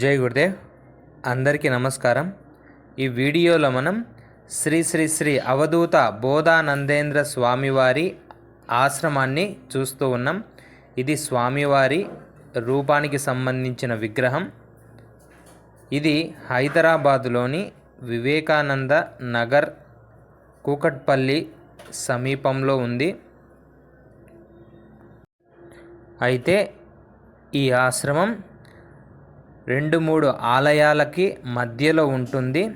జై గురుదేవ్. అందరికీ నమస్కారం. ఈ వీడియోలో మనం శ్రీ శ్రీ శ్రీ అవధూత బోధానందేంద్ర స్వామివారి ఆశ్రమాన్ని చూస్తూ ఉన్నాం. ఇది స్వామివారి రూపానికి సంబంధించిన విగ్రహం. ఇది హైదరాబాదులోని వివేకానంద నగర్ కూకట్పల్లి సమీపంలో ఉంది. అయితే ఈ ఆశ్రమం రెండు మూడు ఆలయాలకి మధ్యలో ఉంటుంది.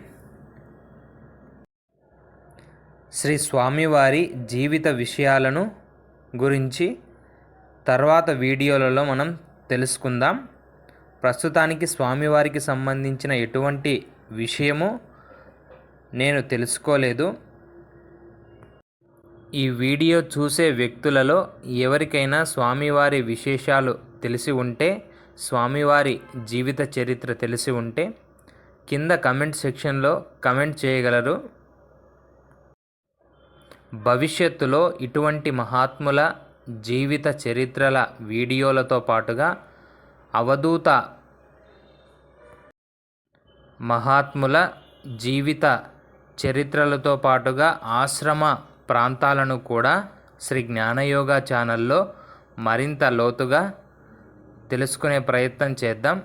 శ్రీ స్వామివారి జీవిత విషయాలను గురించి తర్వాత వీడియోలలో మనం తెలుసుకుందాం. ప్రస్తుతానికి స్వామివారికి సంబంధించిన ఎటువంటి విషయము నేను తెలుసుకోలేదు. ఈ వీడియో చూసే వ్యక్తులలో ఎవరికైనా స్వామివారి విశేషాలు తెలిసి ఉంటే స్వామివారి జీవిత చరిత్ర తెలిసి ఉంటే కింద కమెంట్ సెక్షన్లో కమెంట్ చేయగలరు. భవిష్యత్తులో ఇటువంటి మహాత్ముల జీవిత చరిత్రల వీడియోలతో పాటుగా అవధూత మహాత్ముల జీవిత చరిత్రలతో పాటుగా ఆశ్రమ ప్రాంతాలను కూడా శ్రీ జ్ఞానయోగ ఛానల్లో మరింత లోతుగా తెలుసుకునే ప్రయత్నం చేద్దాం.